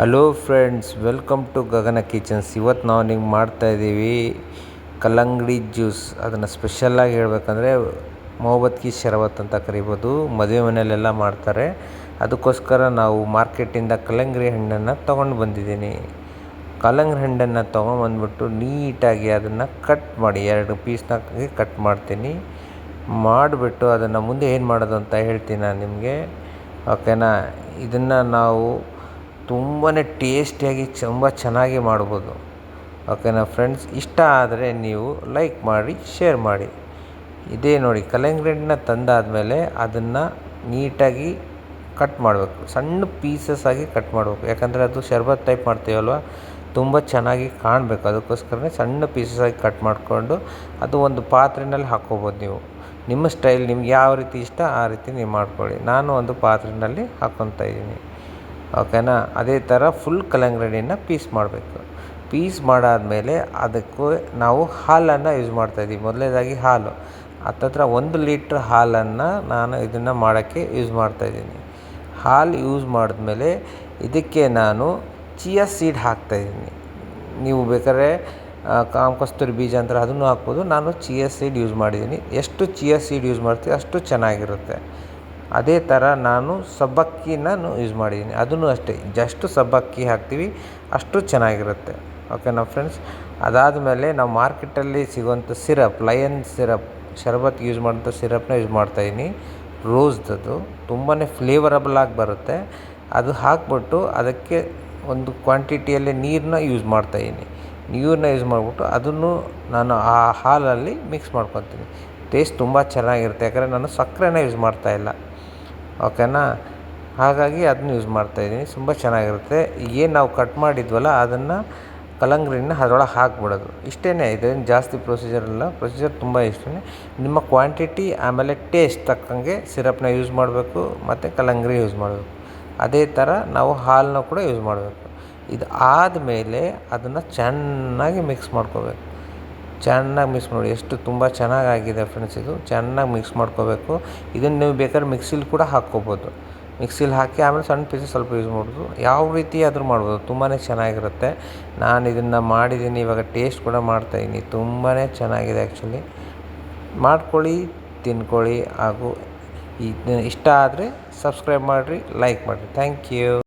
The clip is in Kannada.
Hello friends welcome to Gagana kitchens ಇವತ್ತು ನಾವು ನಿಮ್ಗೆ ಮಾಡ್ತಾಯಿದ್ದೀವಿ ಕಲ್ಲಂಗಡಿ ಜ್ಯೂಸ್. ಅದನ್ನು ಸ್ಪೆಷಲ್ಲಾಗಿ ಹೇಳಬೇಕಂದ್ರೆ ಮೊಹಬತ್ಕಿ ಶರಬತ್ ಅಂತ ಕರಿಬೋದು. ಮದುವೆ ಮನೆಯಲ್ಲೆಲ್ಲ ಮಾಡ್ತಾರೆ. ಅದಕ್ಕೋಸ್ಕರ ನಾವು ಮಾರ್ಕೆಟಿಂದ ಕಲ್ಲಂಗಡಿ ಹಣ್ಣನ್ನು ತೊಗೊಂಡು ಬಂದಿದ್ದೀನಿ. ಕಲ್ಲಂಗಡಿ ಹಣ್ಣನ್ನು ತೊಗೊಂಬಂದ್ಬಿಟ್ಟು ನೀಟಾಗಿ ಅದನ್ನು ಕಟ್ ಮಾಡಿ, ಎರಡು ಪೀಸ್ನಾಗಿ ಕಟ್ ಮಾಡ್ತೀನಿ. ಮಾಡಿಬಿಟ್ಟು ಅದನ್ನು ಮುಂದೆ ಏನು ಮಾಡೋದು ಅಂತ ಹೇಳ್ತೀನಿ ನಾನು ನಿಮಗೆ. ಓಕೆನಾ ಇದನ್ನು ನಾವು ತುಂಬಾ ಟೇಸ್ಟಿಯಾಗಿ ತುಂಬ ಚೆನ್ನಾಗಿ ಮಾಡ್ಬೋದು. ಓಕೆನಾ ಫ್ರೆಂಡ್ಸ್ ಇಷ್ಟ ಆದರೆ ನೀವು ಲೈಕ್ ಮಾಡಿ ಶೇರ್ ಮಾಡಿ. ಇದೇ ನೋಡಿ ಕಲ್ಲಂಗಡಿ ತಂದಾದ ತಂದಾದಮೇಲೆ ಅದನ್ನು ನೀಟಾಗಿ ಕಟ್ ಮಾಡಬೇಕು. ಸಣ್ಣ ಪೀಸಸ್ ಆಗಿ ಕಟ್ ಮಾಡಬೇಕು. ಯಾಕಂದರೆ ಅದು ಶರ್ಬತ್ ಟೈಪ್ ಮಾಡ್ತೀವಲ್ವ, ತುಂಬ ಚೆನ್ನಾಗಿ ಕಾಣಬೇಕು. ಅದಕ್ಕೋಸ್ಕರನೇ ಸಣ್ಣ ಪೀಸಸ್ ಆಗಿ ಕಟ್ ಮಾಡಿಕೊಂಡು ಅದು ಒಂದು ಪಾತ್ರೆಯಲ್ಲಿ ಹಾಕ್ಕೋಬೋದು ನೀವು. ನಿಮ್ಮ ಸ್ಟೈಲ್ ನಿಮ್ಗೆ ಯಾವ ರೀತಿ ಇಷ್ಟ, ಆ ರೀತಿ ನೀವು ಮಾಡ್ಕೊಳ್ಳಿ. ನಾನು ಒಂದು ಪಾತ್ರೆಯಲ್ಲಿ ಹಾಕ್ಕೊತಾ ಇದ್ದೀನಿ. ಓಕೆನಾ? ಅದೇ ಥರ ಫುಲ್ ಕಲ್ಲಂಗಡಿನ ಪೀಸ್ ಮಾಡಬೇಕು. ಪೀಸ್ ಮಾಡಾದಮೇಲೆ ಅದಕ್ಕೂ ನಾವು ಹಾಲನ್ನು ಯೂಸ್ ಮಾಡ್ತಾಯಿದ್ದೀವಿ ಮೊದಲನೇದಾಗಿ ಹಾಲು. ಹತ್ತತ್ರ ಒಂದು ಲೀಟ್ರ್ ಹಾಲನ್ನು ನಾನು ಇದನ್ನು ಮಾಡೋಕ್ಕೆ ಯೂಸ್ ಮಾಡ್ತಾಯಿದ್ದೀನಿ ಹಾಲು ಯೂಸ್ ಮಾಡಿದ್ಮೇಲೆ ಇದಕ್ಕೆ ನಾನು ಚಿಯಾ ಸೀಡ್ ಹಾಕ್ತಾಯಿದ್ದೀನಿ ನೀವು ಬೇಕಾದ್ರೆ ಕಾಮ್ ಕಸ್ತೂರಿ ಬೀಜ ಅಂತಾರೆ ಅದನ್ನು ಹಾಕ್ಬೋದು. ನಾನು ಚಿಯಾ ಸೀಡ್ ಯೂಸ್ ಮಾಡಿದ್ದೀನಿ. ಎಷ್ಟು ಚಿಯಾ ಸೀಡ್ ಯೂಸ್ ಮಾಡ್ತೀವಿ ಅಷ್ಟು ಚೆನ್ನಾಗಿರುತ್ತೆ. ಅದೇ ಥರ ನಾನು ಸಬ್ಬಕ್ಕಿನೂ ಯೂಸ್ ಮಾಡಿದ್ದೀನಿ. ಅದನ್ನು ಅಷ್ಟೇ, ಜಸ್ಟ್ ಸಬ್ಬಕ್ಕಿ ಹಾಕ್ತೀವಿ, ಅಷ್ಟು ಚೆನ್ನಾಗಿರುತ್ತೆ. ಓಕೆನಾ ಫ್ರೆಂಡ್ಸ್ ಅದಾದ ಮೇಲೆ ನಾವು ಮಾರ್ಕೆಟಲ್ಲಿ ಸಿಗುವಂಥ ಸಿರಪ್, ಲಯನ್ ಸಿರಪ್, ಶರ್ಬತ್ ಯೂಸ್ ಮಾಡೋಂಥ ಸಿರಪ್ನ ಯೂಸ್ ಮಾಡ್ತಾಯಿದ್ದೀನಿ ರೋಸ್ದದು ತುಂಬಾ ಫ್ಲೇವರಬಲ್ ಆಗಿ ಬರುತ್ತೆ. ಅದು ಹಾಕ್ಬಿಟ್ಟು ಅದಕ್ಕೆ ಒಂದು ಕ್ವಾಂಟಿಟಿಯಲ್ಲಿ ನೀರನ್ನ ಯೂಸ್ ಮಾಡ್ತಾಯಿದ್ದೀನಿ ನೀರನ್ನ ಯೂಸ್ ಮಾಡಿಬಿಟ್ಟು ಅದನ್ನು ನಾನು ಆ ಹಾಲಲ್ಲಿ ಮಿಕ್ಸ್ ಮಾಡ್ಕೊತೀನಿ. ಟೇಸ್ಟ್ ತುಂಬ ಚೆನ್ನಾಗಿರುತ್ತೆ, ಯಾಕಂದರೆ ನಾನು ಸಕ್ಕರೆನ ಯೂಸ್ ಮಾಡ್ತಾಯಿಲ್ಲ ಓಕೆನಾ? ಹಾಗಾಗಿ ಅದನ್ನ ಯೂಸ್ ಮಾಡ್ತಾಯಿದ್ದೀನಿ ತುಂಬ ಚೆನ್ನಾಗಿರುತ್ತೆ. ಏನು ನಾವು ಕಟ್ ಮಾಡಿದ್ವಲ್ಲ, ಅದನ್ನು ಕಲ್ಲಂಗಡಿನ ಅದ್ರೊಳಗೆ ಹಾಕ್ಬಿಡೋದು. ಇಷ್ಟೇ ಇದೇನು ಜಾಸ್ತಿ ಪ್ರೊಸೀಜರ್ ಇಲ್ಲ ಪ್ರೊಸೀಜರ್ ತುಂಬ ಇಷ್ಟೇ ನಿಮ್ಮ ಕ್ವಾಂಟಿಟಿ ಆಮೇಲೆ ಟೇಸ್ಟ್ ತಕ್ಕಂಗೆ ಸಿರಪ್ನ ಯೂಸ್ ಮಾಡಬೇಕು, ಮತ್ತು ಕಲ್ಲಂಗಡಿ ಯೂಸ್ ಮಾಡಬೇಕು. ಅದೇ ಥರ ನಾವು ಹಾಲನ್ನ ಕೂಡ ಯೂಸ್ ಮಾಡಬೇಕು. ಇದು ಆದಮೇಲೆ ಅದನ್ನು ಚೆನ್ನಾಗಿ ಮಿಕ್ಸ್ ಮಾಡ್ಕೋಬೇಕು. ಚೆನ್ನಾಗಿ ಮಿಕ್ಸ್ ಮಾಡಿ ಎಷ್ಟು ತುಂಬ ಚೆನ್ನಾಗಾಗಿದೆ ಫ್ರೆಂಡ್ಸ್ ಇದು. ಚೆನ್ನಾಗಿ ಮಿಕ್ಸ್ ಮಾಡ್ಕೋಬೇಕು. ಇದನ್ನು ನೀವು ಬೇಕಾದ್ರೆ ಮಿಕ್ಸಿಲಿ ಕೂಡ ಹಾಕ್ಕೋಬೋದು. ಮಿಕ್ಸಿಲಿ ಹಾಕಿ ಆಮೇಲೆ ಸಣ್ಣ ಪೀಸಸ್ ಸ್ವಲ್ಪ ಯೂಸ್ ಮಾಡೋದು ಯಾವ ರೀತಿ ಆದರೂ ಮಾಡ್ಬೋದು. ತುಂಬಾ ಚೆನ್ನಾಗಿರುತ್ತೆ. ನಾನು ಇದನ್ನು ಮಾಡಿದ್ದೀನಿ ಇವಾಗ ಟೇಸ್ಟ್ ಕೂಡ ಮಾಡ್ತಾಯಿದ್ದೀನಿ ತುಂಬಾ ಚೆನ್ನಾಗಿದೆ ಆ್ಯಕ್ಚುಲಿ ಮಾಡ್ಕೊಳ್ಳಿ, ತಿನ್ಕೊಳ್ಳಿ ಹಾಗೂ ಇದು ಇಷ್ಟ ಆದರೆ ಸಬ್ಸ್ಕ್ರೈಬ್ ಮಾಡಿರಿ ಲೈಕ್ ಮಾಡಿರಿ. Thank you